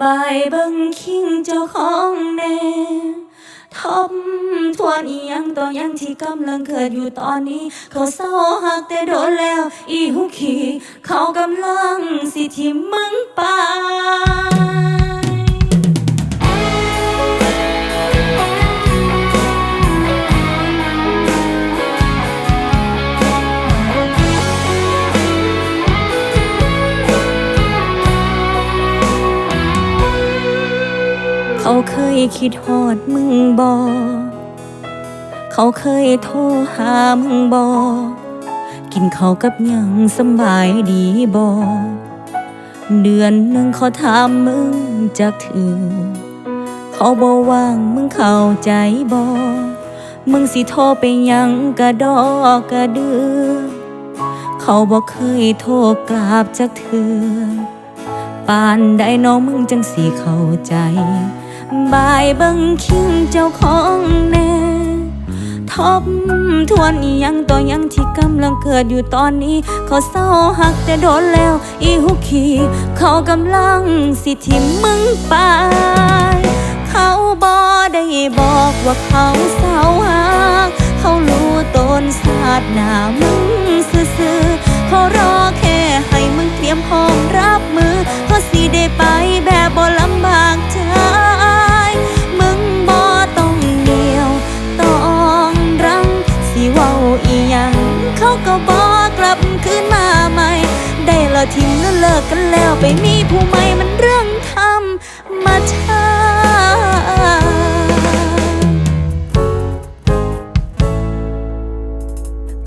บายเบิ่งคิงเจ้าของแน่ทบทวนอียังต่อยังที่กำลังเกิดอยู่ตอนนี้ เขาเศร้าหักแต่โดนแล้ว อีหุกขีเขากำลังสิทิมมึง เขาเคยคิดฮอดมึงบอ เขาเคยโทรหามึงบอ กินเขาวกับยังสบายดีบอ เดือนหนึ่งเขาถามมึงจากเธอเขาบอว่างมึงเข้าใจบอ มึงสิโทรไปยังกระดอกกระเดือ เขาบอกเคยโทรกราบจากเธอปานใดน้องมึงจังสีเข้าใจ บายเบิ่งคิงเจ้าของแน่ทบทวนยังต่อยังที่กำลังเกิดอยู่ตอนนี้ เขาเศร้าหักแต่โดนแล้ว อีหุกขีเขากำลังสิทิมมึงไป เขาบอได้บอกว่าเขาเศร้าหัก เขารู้ตนศาสตร์หน้ามึงซื่อๆเขารอแค่ให้มึงเตรียมพร้อมรับมือเขาสิได้ไป ก็บอกกลับคืนมาใหม่ ได้ละทิ้งแล้วเลิกกันแล้วไปมีผู้ใหม่มันเรื่องธรรมชาติ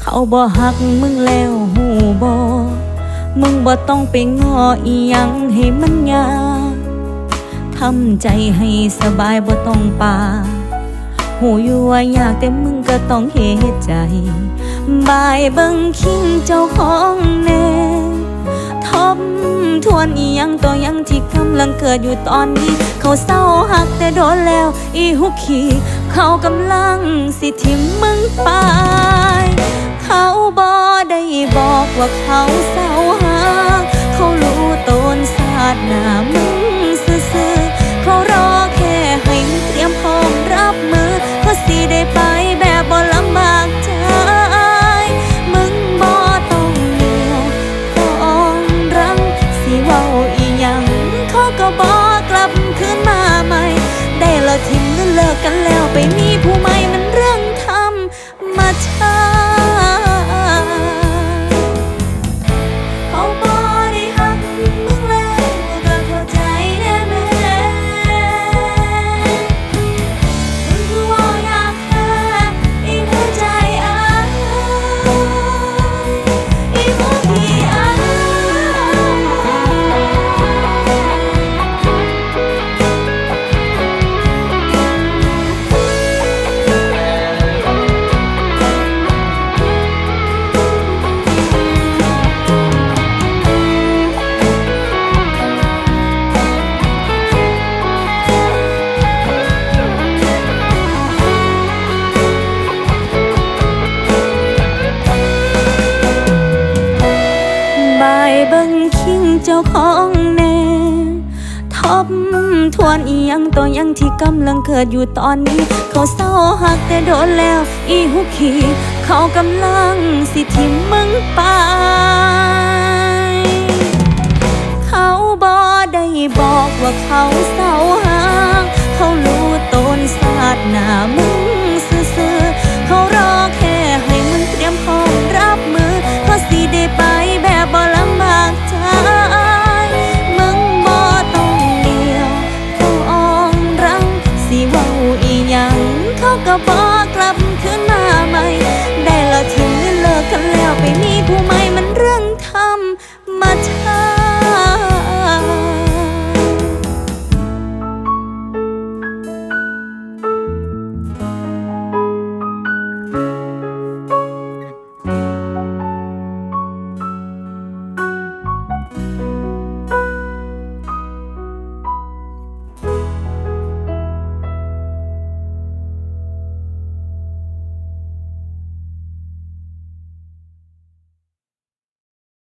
เขาบ่หักมึงแล้วหูบ่มึงบ่ต้องไปงออีหยังให้มันยาทำใจให้สบายบ่ต้องปา หูอยู่ว่าอยากแต่มึงก็ต้องเหตุใจ บายเบิ่งคิงเจ้าของแน่ทบทวนอียังต่อยังที่กำลังเกิดอยู่ตอนนี้ เขาเศร้าหักแต่โดนแล้ว อีหุกขีเขากำลังสิทิมมึงไป เขาบอได้บอกว่าเขาเศร้าหัก เขารู้ตนศาสตร์หน้ามึง เข บายเบิ่งคิงเจ้าของแน่ทบทวนอียังต่อยังที่กำลังเกิดอยู่ตอนนี้ เขาเศร้าหักแต่โดนแล้ว อีหุกขีเขากำลังสิทิมมึงไป เขาบอได้บอกว่าเขาเศร้าหักเขารู้ตนศาสตร์หน้ามึ ก็บอกกลับ